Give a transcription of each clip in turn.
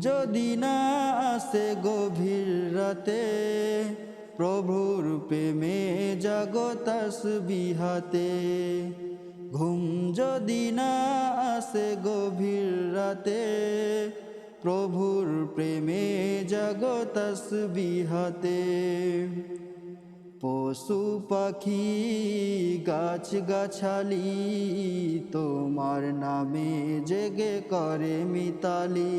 যদি না আসে গভীর রাতে, প্রভুর প্রেমে জাগতাস বিহাতে ঘুম যদি না আসে গভীর রাতে, প্রভুর প্রেমে জাগতাস বিহাতে পশু পাখি গাছ গাছালি তোমার নামে জেগে করে মিতালি।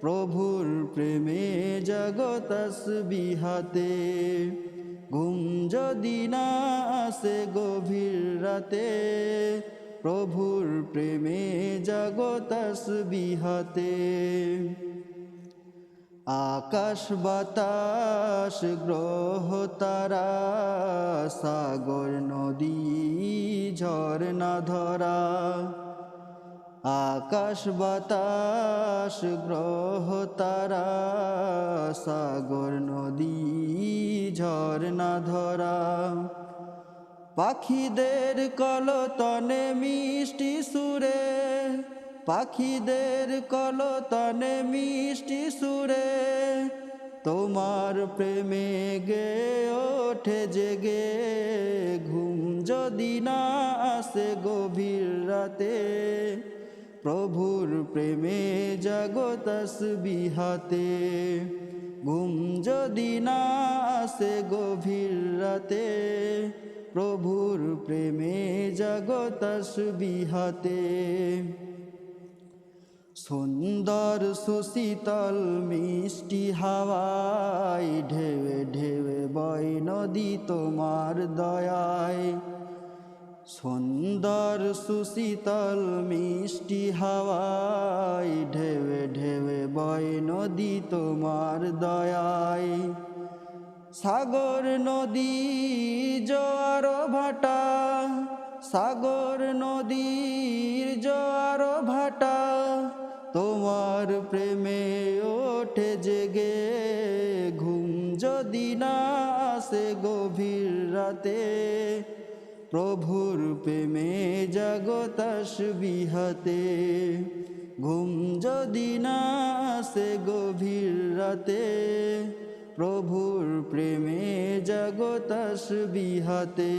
প্রভুর প্রেমে জগতাস বিহাতে। ঘুম যদি না আসে গভীর রাতে, প্রভুর প্রেমে জগতাস বিহাতে। আকাশ বাতাস, গ্রহ তারা, সাগর, নদী, ঝর্ণা ধরা আকাশ বাতাস, গ্রহ, তারা, সাগর, নদী, ঝর্ণা, ধরা। পাখিদের কলতনে মিষ্টি সুরে, পাখিদের কলতনে মিষ্টি সুরে, তোমার প্রেমে গে ওঠে জেগে। ঘুম যদি না আসে গভীর রাতে প্রভুর প্রেমে জগতস বিহাতে ঘুম যদি না আসে গভীর রাতে, প্রভুর প্রেমে জগতস বিহাতে সুন্দর সুশীতল মিষ্টি হাওয়ায়, ঢেউ ঢেবে বয় নদী তোমার দয়ায় সুন্দর সুশীতল মিষ্টি হাওয়ায় ঢেবে ঢেবে বয় নদী তোমার দয়ায়। সাগর নদী জোয়ার ভাটা, সাগর নদীর জোয়ার ভাটা, তোমার প্রেমে ওঠে জেগে, ঘুম যদি না আসে গভীর রাতে। প্রভুর প্রেমে জগতাস বিহাতে ঘুম যদি না আসে গভীর রাতে প্রভুর প্রেমে জগতাস বিহাতে।